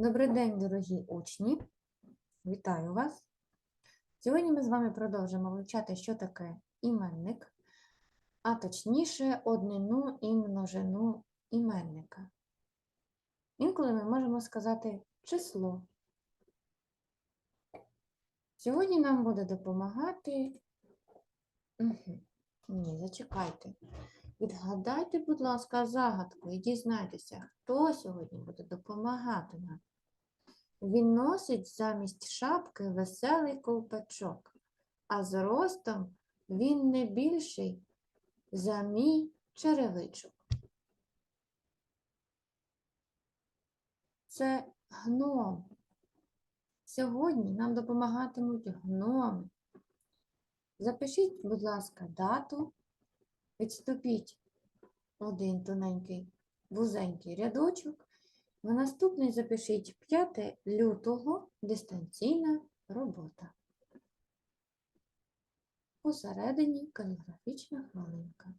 Добрий день, дорогі учні! Вітаю вас! Сьогодні ми з вами продовжимо вивчати, що таке іменник, а точніше однину і множину іменника. Інколи ми можемо сказати число. Сьогодні нам буде допомагати. Мгм. Ні, зачекайте. Відгадайте, будь ласка, загадку і дізнайтеся, хто сьогодні буде допомагати нам. Він носить замість шапки веселий ковпачок, а з ростом він не більший за мій черевичок. Це гном. Сьогодні нам допомагатимуть гноми. Запишіть, будь ласка, дату, відступіть один тоненький вузенький рядочок. На наступний запишіть 5 лютого дистанційна робота. Посередині каліграфічна хвилинка.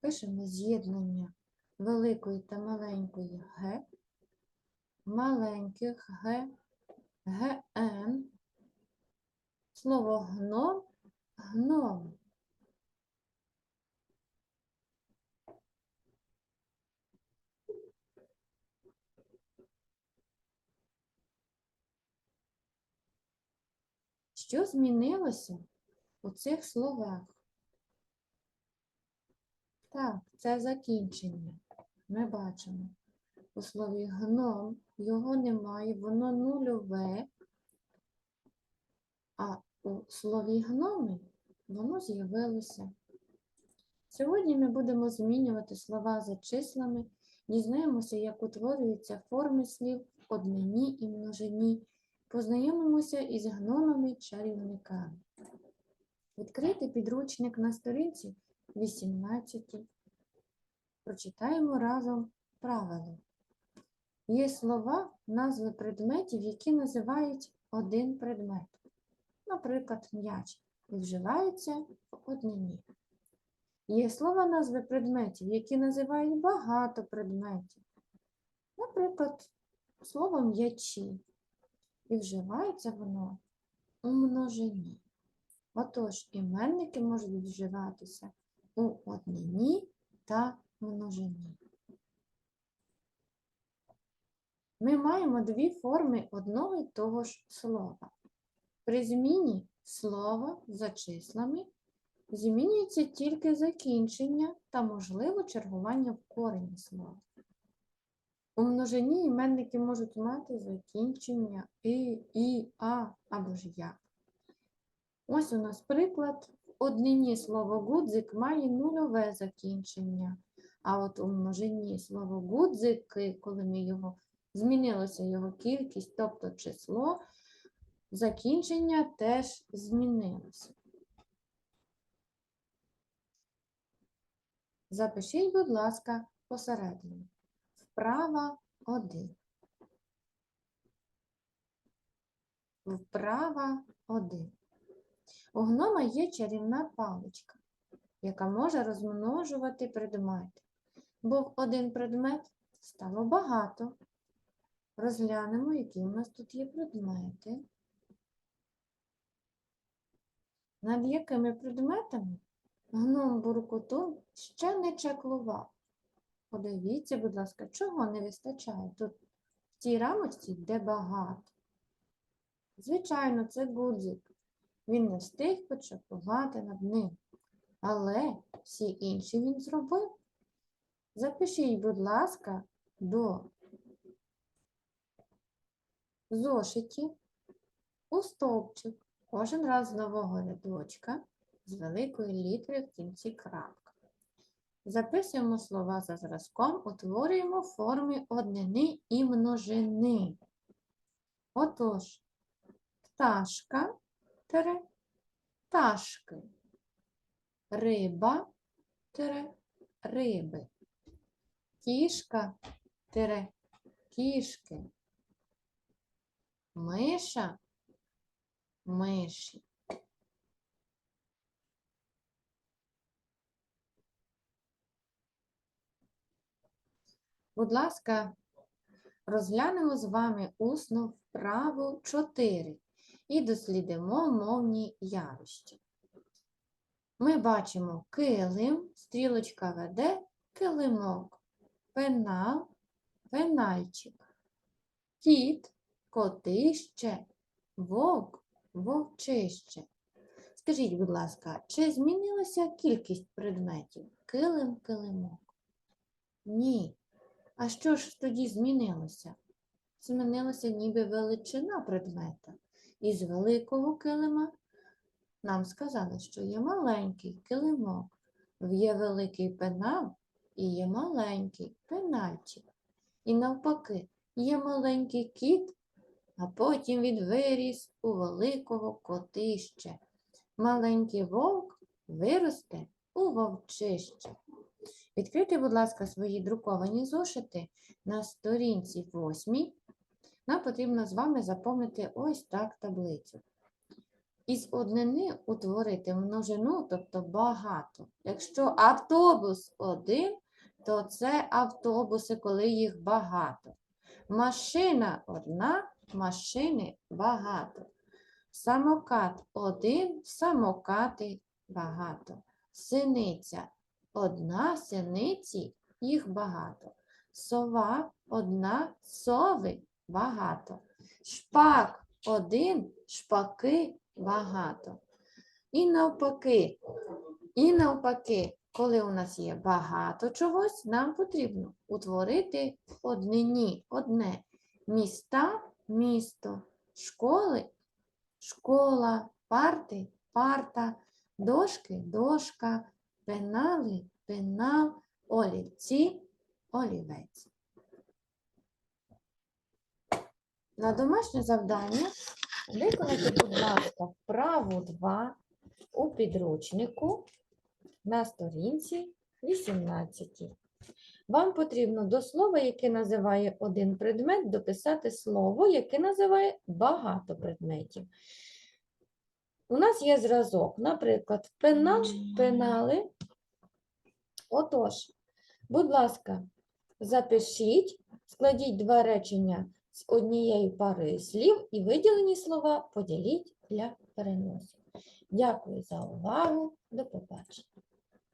Пишемо з'єднання великої та маленької Г, маленьких Г, ГН, слово гном, гном. Що змінилося у цих словах? Так, це закінчення. Ми бачимо. У слові гном його немає, воно нульове, а у слові гноми воно з'явилося. Сьогодні ми будемо змінювати слова за числами, дізнаємося, як утворюються форми слів в однині і множині, познайомимося із гномами-чарівниками. Відкрийте підручник на сторінці 18. Прочитаємо разом правило. Є слова, назви предметів, які називають один предмет. Наприклад, м'яч і вживаються в однині. Є слова назви предметів, які називають багато предметів. Наприклад, слово м'ячі. І вживається воно у множині. Отож, іменники можуть вживатися у однині та множині. Ми маємо дві форми одного й того ж слова. При зміні слова за числами змінюється тільки закінчення та, можливо, чергування в корені слова. У множині іменники можуть мати закінчення і, і, а або ж я. Ось у нас приклад. В однині слово гудзик має нульове закінчення. А от у множині слово гудзики, коли ми його змінилася його кількість, тобто число, закінчення теж змінилося. Запишіть, будь ласка, посередині. Вправа 1. Вправа 1. У гнома є чарівна паличка, яка може розмножувати предмети. Був один предмет, стало багато. Розглянемо, які у нас тут є предмети. Над якими предметами гном буркутун ще не чаклував. Подивіться, будь ласка, чого не вистачає тут в цій рамочці, де багато. Звичайно, це гудзик. Він не встиг почаклувати над ним. Але всі інші він зробив. Запишіть, будь ласка, до зошитів у стовпчик кожен раз з нового рядочка з великої літери в кінці крапка. Записуємо слова за зразком, утворюємо форми однини і множини. Отож, пташка тире пташки, риба тире риби, кішка тире кішки, Миша, миші. Будь ласка, розглянемо з вами усну вправу 4 і дослідимо мовні явища. Ми бачимо килим, стрілочка веде, килимок, пенал, пенальчик, кіт, котище, вовк, вовчище. Скажіть, будь ласка, чи змінилася кількість предметів? Килим, килимок? Ні. А що ж тоді змінилося? Змінилася ніби величина предмета. Із великого килима нам сказали, що є маленький килимок, є великий пенал і є маленький пенальчик. І навпаки, є маленький кіт, а потім він виріс у великого котище. Маленький вовк виросте у вовчище. Відкрийте, будь ласка, свої друковані зошити на сторінці 8. Нам потрібно з вами заповнити ось так таблицю. Із однини утворити множину, тобто багато. Якщо автобус один, то це автобуси, коли їх багато. Машина одна, машини багато. Самокат один, самокати багато. Синиця одна, синиці їх багато. Сова одна, сови багато. Шпак один, шпаки багато. І навпаки, і навпаки, коли у нас є багато чогось, нам потрібно утворити однині одне міста, місто, школи, школа, парти, парта, дошки, дошка, пенали, пенал, олівці, олівець. На домашнє завдання виконайте, будь ласка, вправу 2 у підручнику на сторінці 18. Вам потрібно до слова, яке називає один предмет, дописати слово, яке називає багато предметів. У нас є зразок, наприклад, пенал, пенали. Отож, будь ласка, запишіть, складіть два речення з однією парою слів і виділені слова поділіть для переносу. Дякую за увагу. До побачення.